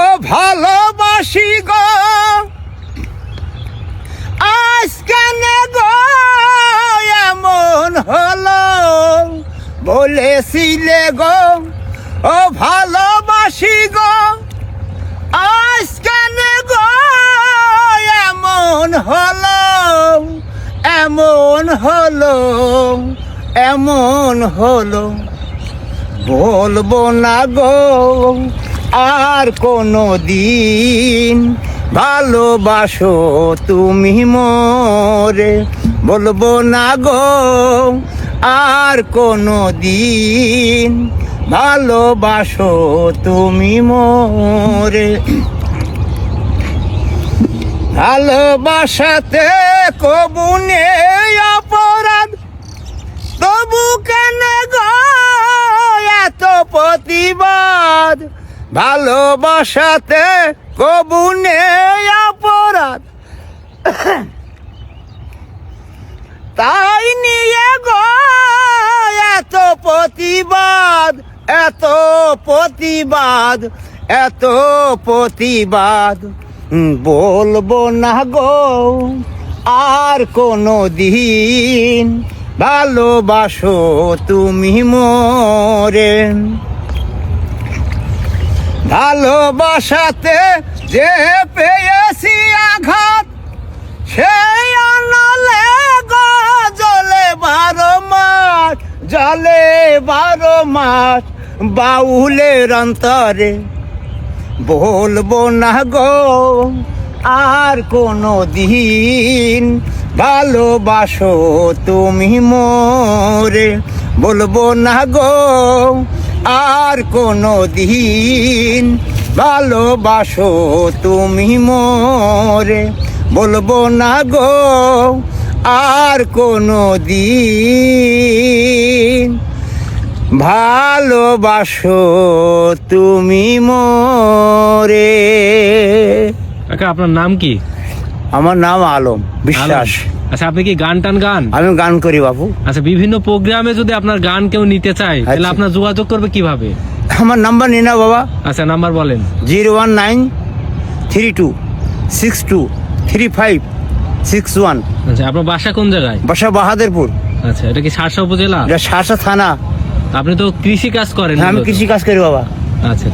ও ভালোবাসি গো। আজ কেন গো, এমন হলো, বলেছিলে গো। ও ভালোবাসি গো আজ কেন গো, এমন হলো এমন হলো এমন হলো। বলব না গো আর কোনো দিন ভালোবাসো তুমি মোরে। বলব না গো, আর কোনো দিন ভালোবাসো তুমি মোরে। ভালোবাসাতে কবু নেই অপরাধ, তবু কেন গো এত প্রতিবাদ? ভালোবাসাতে কবু অপরাধ। তাই নিয়ে গো, এত প্রতিবাদ এত প্রতিবাদ এত প্রতিবাদ। বলব না গো, আর কোনো দিন ভালোবাসো তুমি মোরে। ভালোবাসাতে যে পেয়েছি আঘাত, সেই আনলে জলে বারো মাস, জলে বারো মাস বাউলের অন্তরে। বলব না গো, আর কোনো দিন ভালোবাসো তুমি মোরে। বলব না গো আর কোনো দিন ভালোবাসো তুমি মোরে। বলব না গো আর কোনো দিন ভালোবাসো তুমি মোরে। কাকা আপনার নাম কি? আমার নাম আলম বিশ্বাস। আচ্ছা আপনি কি গান টান গান? আমি গান করি বাবু। আচ্ছা বিভিন্ন প্রোগ্রামে যদি আপনার গান কেউ নিতে চায় তাহলে আচ্ছা। আপনার যোগাযোগ করবে কীভাবে? আমার নাম্বার নিয়ে না বাবা। আচ্ছা নাম্বার বলেন। Zero one nine three two six two three five six one. আচ্ছা আপনার বাসা কোন জায়গায়? বাসা বাহাদুরপুর। আচ্ছা এটা কি সারসা উপজেলা? এটা শাসা থানা। আপনি তো কৃষি কাজ করেন হ্যাঁ আমি। কৃষি কাজ করি বাবা। আচ্ছা